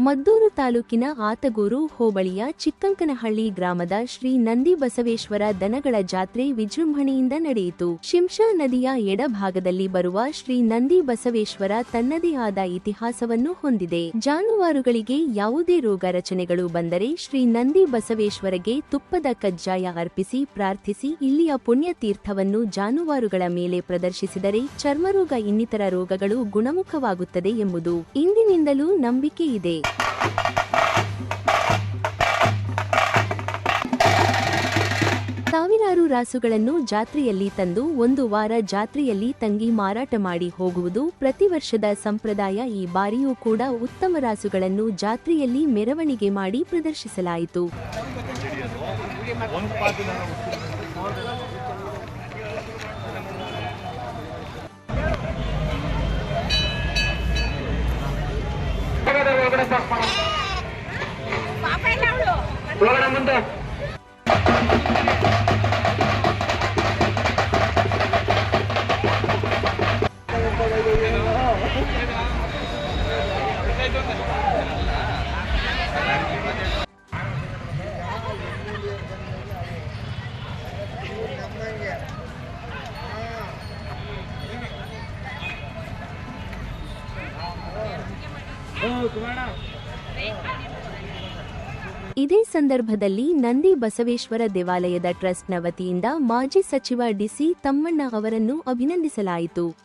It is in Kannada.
ಮದ್ದೂರು ತಾಲೂಕಿನ ಆತಗೂರು ಹೋಬಳಿಯ ಚಿಕ್ಕಂಕನಹಳ್ಳಿ ಗ್ರಾಮದ ಶ್ರೀ ನಂದಿ ಬಸವೇಶ್ವರ ದನಗಳ ಜಾತ್ರೆ ವಿಜೃಂಭಣೆಯಿಂದ ನಡೆಯಿತು. ಶಿಂಷಾ ನದಿಯ ಎಡಭಾಗದಲ್ಲಿ ಬರುವ ಶ್ರೀ ನಂದಿ ಬಸವೇಶ್ವರ ತನ್ನದೇ ಆದ ಇತಿಹಾಸವನ್ನು ಹೊಂದಿದೆ. ಜಾನುವಾರುಗಳಿಗೆ ಯಾವುದೇ ರೋಗ ರಚನೆಗಳು ಬಂದರೆ ಶ್ರೀ ನಂದಿ ಬಸವೇಶ್ವರಗೆ ತುಪ್ಪದ ಕಜ್ಜಾಯ ಅರ್ಪಿಸಿ ಪ್ರಾರ್ಥಿಸಿ ಇಲ್ಲಿಯ ಪುಣ್ಯತೀರ್ಥವನ್ನು ಜಾನುವಾರುಗಳ ಮೇಲೆ ಪ್ರದರ್ಶಿಸಿದರೆ ಚರ್ಮರೋಗ ಇನ್ನಿತರ ರೋಗಗಳು ಗುಣಮುಖವಾಗುತ್ತದೆ ಎಂಬುದು ಇಂದಿನಿಂದಲೂ ನಂಬಿಕೆ ಇದೆ. ಸಾವಿರಾರು ರಾಸುಗಳನ್ನು ಜಾತ್ರೆಯಲ್ಲಿ ತಂದು ಒಂದು ವಾರ ಜಾತ್ರೆಯಲ್ಲಿ ತಂಗಿ ಮಾರಾಟ ಮಾಡಿ ಹೋಗುವುದು ಪ್ರತಿ ವರ್ಷದ ಸಂಪ್ರದಾಯ. ಈ ಬಾರಿಯೂ ಕೂಡ ಉತ್ತಮ ರಾಸುಗಳನ್ನು ಜಾತ್ರೆಯಲ್ಲಿ ಮೆರವಣಿಗೆ ಮಾಡಿ ಪ್ರದರ್ಶಿಸಲಾಯಿತು. ಹೋಗೋಣ ಮುಂದೆ ಇದೇ ಸಂದರ್ಭದಲ್ಲಿ ನಂದಿ ಬಸವೇಶ್ವರ ದೇವಾಲಯದ ಟ್ರಸ್ಟ್ನ ವತಿಯಿಂದ ಮಾಜಿ ಸಚಿವ ಡಿಸಿ ತಮ್ಮಣ್ಣ ಅವರನ್ನು ಅಭಿನಂದಿಸಲಾಯಿತು.